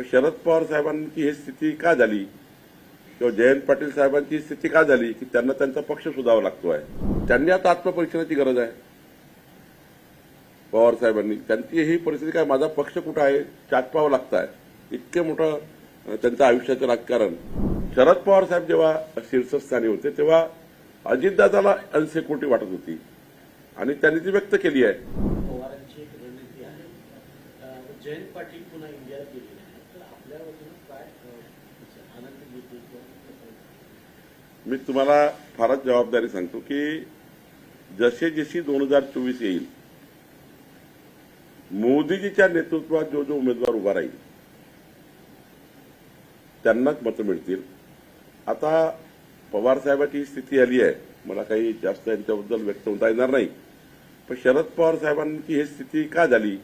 पण शरद पवार साहेबांची ही स्थिती का झाली? किंवा जयंत पाटील साहेबांची ही स्थिती का झाली की त्यांना त्यांचा पक्ष सुधावा लागतो आहे? त्यांनी आता आत्मपरीक्षणाची गरज आहे. पवार साहेबांनी. त्यांची ही परिस्थिती काय? माझा पक्ष कुठं आहे? चाटपावं लागत आहे इतके मोठं त्यांचं आयुष्याचं राजकारण. शरद पवार साहेब जेव्हा शीर्षस्थानी होते तेव्हा अजितदादाला अनसेक्युरिटी वाटत होती. आणि त्यांनी ती व्यक्त केली आहे. पवारांची एक रणनीती आहे. जयंत पाटील पुन्हा इंडियात गेले. मी तुम्हाला फारच जबाबदारी सांगतो की जसे जशी दोन हजार चोवीस येईल मोदीजीच्या नेतृत्वात जो जो उमेदवार उभा राहील त्यांनाच मतं मिळतील. आता पवार साहेबांची स्थिती आली आहे. मला काही जास्त यांच्याबद्दल व्यक्त होता येणार नाही. पण शरद पवार साहेबांची ही स्थिती का झाली?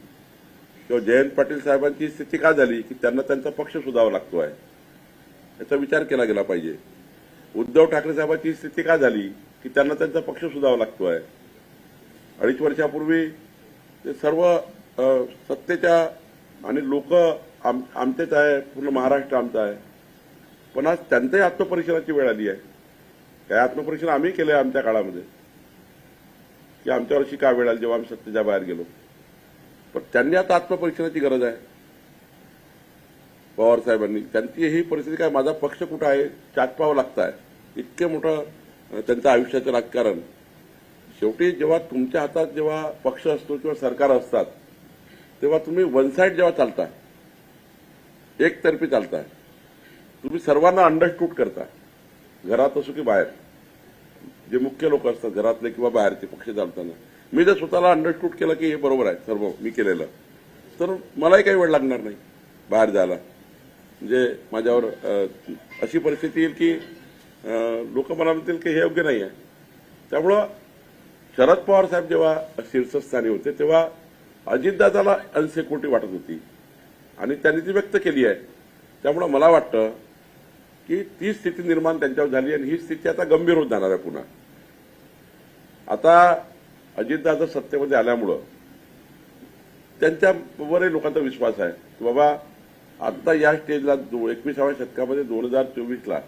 किंवा जयंत पाटील साहेबांची स्थिती का झाली की त्यांना त्यांचा पक्ष सुधावा लागतो आहे याचा विचार केला गेला पाहिजे. उद्धव ठाकरे साहेबांची स्थिती का झाली की त्यांना त्यांचा पक्ष सुधावा लागतो आहे अडीच वर्षापूर्वी ते सर्व सत्तेच्या आणि लोक आम, आमचेच आहे पूर्ण महाराष्ट्र आमचा आहे. पण आज त्यांच्याही आत्मपरीक्षणाची वेळ आली आहे. काय आत्मपरीक्षण आम्ही केलं आहे आमच्या काळामध्ये? की आमच्यावर अशी का वेळ आली जेव्हा आम्ही सत्तेच्या बाहेर गेलो? पण त्यांनी आता आत्मपरीक्षणाची गरज आहे. पवार साहेबांनी. त्यांची ही परिस्थिती काय माझा पक्ष कुठं आहे चाटपावं लागत आहे इतके मोठं त्यांचं आयुष्याचं राजकारण. शेवटी जेव्हा तुमच्या हातात जेव्हा पक्ष असतो किंवा सरकार असतात तेव्हा तुम्ही वन साईड जेव्हा चालता एकतर्फी चालताय तुम्ही सर्वांना अंडरस्टूड करता घरात असो की बाहेर. जे मुख्य लोक असतात घरातले किंवा बाहेरचे पक्ष चालताना. मी जर स्वतःला अंडरस्टूड केलं की हे बरोबर आहे सर्व मी केलेलं तर मलाही काही वेळ लागणार नाही बाहेर जायला. म्हणजे माझ्यावर अशी परिस्थिती येईल की लोक मला म्हणतील की हे योग्य नाही आहे. त्यामुळं शरद पवार साहेब जेव्हा शीर्षस्थानी होते तेव्हा अजितदादाला अनसेक्युरिटी वाटत होती. आणि त्यांनी ती व्यक्त केली आहे. त्यामुळं मला वाटतं की ती स्थिती निर्माण त्यांच्यावर झाली आणि ही स्थिती आता गंभीर होत जाणार आहे पुन्हा. आता अजितदादा सत्तेमध्ये आल्यामुळं त्यांच्यावरही लोकांचा विश्वास आहे की बाबा आता या स्टेजला एकविसाव्या शतकामध्ये दोन हजार चोवीसला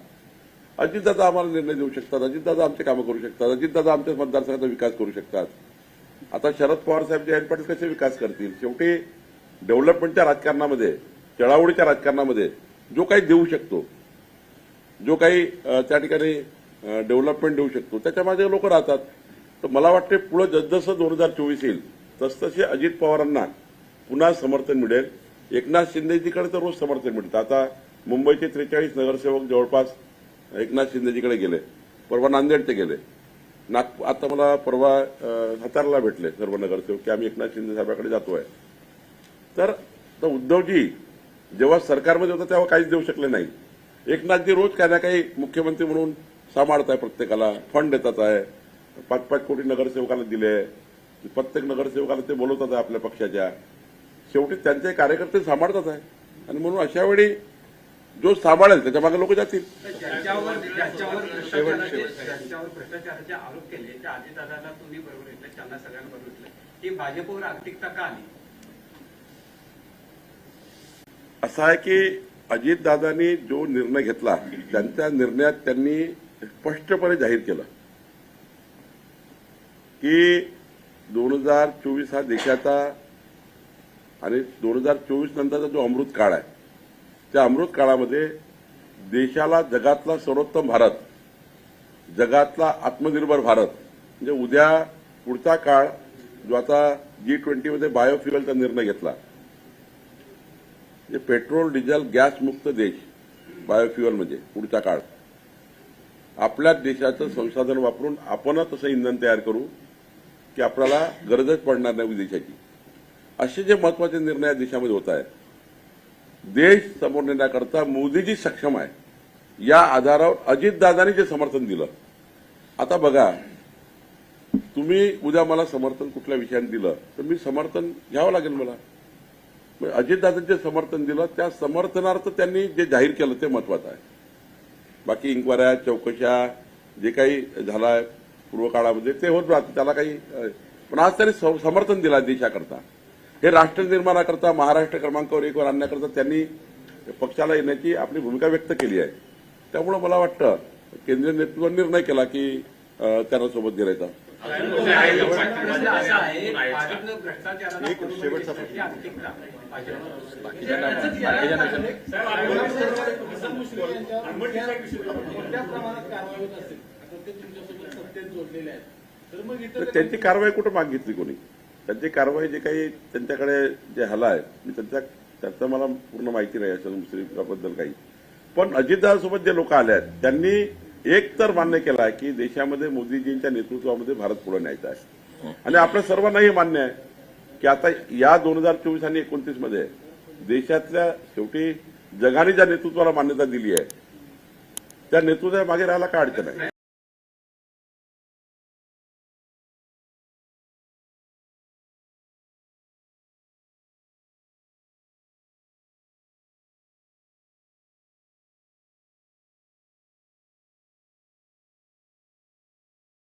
अजितदादा आम्हाला निर्णय देऊ शकतात अजितदादा आमचे कामं करू शकतात अजितदादा आमच्या मतदारसंघाचा विकास करू शकतात. आता शरद पवार साहेब जयंत पाटील कसे विकास करतील? शेवटी डेव्हलपमेंटच्या राजकारणामध्ये चळावळीच्या राजकारणामध्ये जो काही देऊ शकतो जो काही त्या ठिकाणी डेव्हलपमेंट देऊ शकतो त्याच्यामागे लोक राहतात. तर मला वाटते पुढे जसजसं दोन हजार चोवीस येईल तसतसे अजित पवारांना पुन्हा समर्थन मिळेल. एकनाथ शिंदेजीकडे तर रोज समर्थन मिळतं. आता मुंबईचे त्रेचाळीस नगरसेवक जवळपास एकनाथ शिंदेजीकडे गेले परवा नांदेड ते गेले. नागपूर आता मला परवा अ, सातारला भेटले सर्व नगरसेवक की आम्ही एकनाथ शिंदे साहेबांकडे जातो तर तर उद्धवजी जेव्हा सरकारमध्ये होता तेव्हा काहीच देऊ शकले नाही. एकनाथजी रोज काही ना काही मुख्यमंत्री म्हणून सांभाळत आहे प्रत्येकाला फंड देतात आहे. पाच पाच कोटी नगरसेवकांना दिले. प्रत्येक नगरसेवकाला ते बोलवतात आहे आपल्या पक्षाच्या. शेवटी त्यांचे कार्यकर्ते सांभाळतात आहे. आणि म्हणून अशा वेळी जो सांभाळेल त्याच्यामागे लोक जातील. ही असं आहे की अजितदादांनी जो निर्णय घेतला त्यांच्या निर्णयात त्यांनी स्पष्टपणे जाहीर केलं. की दोन हजार चोवीस हा देशाचा आणि दोन हजार चोवीस नंतरचा जो अमृत काळ आहे त्या अमृत काळामध्ये देशाला जगातला सर्वोत्तम भारत जगातला आत्मनिर्भर भारत म्हणजे उद्या पुढचा काळ जो आता जी ट्वेंटीमध्ये बायोफ्युएलचा निर्णय घेतला म्हणजे पेट्रोल डिझेल गॅस मुक्त देश बायोफ्युएल म्हणजे पुढचा काळ. आपल्या देशाचं संसाधन वापरून आपणच तसं इंधन तयार करू की आपल्याला गरजच पडणार नाही विदेशाची. असे जे महत्त्वाचे निर्णय या देशामध्ये होत आहेत देश समोर नेण्याकरता मोदीजी सक्षम आहे या आधारावर अजितदादांनी जे समर्थन दिलं. आता बघा तुम्ही उद्या मला समर्थन कुठल्या विषयाने दिलं तर मी समर्थन घ्यावं लागेल मला. अजितदादांनी जे समर्थन दिलं त्या समर्थनार्थ त्यांनी जे जाहीर केलं ते महत्वाचं आहे. बाकी इन्क्वायऱ्या चौकशा जे काही झालं आहे पूर्व काळामध्ये ते होत राहतं. त्याला काही पण आज त्यांनी समर्थन दिलं देशाकरता. हे राष्ट्र निर्माणाकरता महाराष्ट्र क्रमांकावर एकवर आणण्याकरता त्यांनी पक्षाला येण्याची आपली भूमिका व्यक्त केली आहे. त्यामुळे मला वाटतं केंद्रीय नेतृत्वाने निर्णय केला की त्यांना सोबत गेलायचा एक शेवटचा प्रश्न जोडलेले आहेत. तर मग त्यांची कारवाई कुठं मागितली कोणी? त्यांची कारवाई जे काही त्यांच्याकडे जे हला आहे मी त्यांच्या त्याचं मला पूर्ण माहिती नाही असेल मुस्लिमाबद्दल काही. पण अजितदादासोबत जे लोक आले आहेत त्यांनी एक तर मान्य केलं आहे की देशामध्ये मोदीजींच्या नेतृत्वामध्ये भारत पुढे न्यायचा आहे. आणि आपल्या सर्वांनाही मान्य आहे की आता या दोन हजार चोवीस आणि एकोणतीसमध्ये देशातल्या शेवटी जगाने ज्या नेतृत्वाला मान्यता दिली आहे त्या नेतृत्वाच्या मागे राहायला काय अडचण आहे?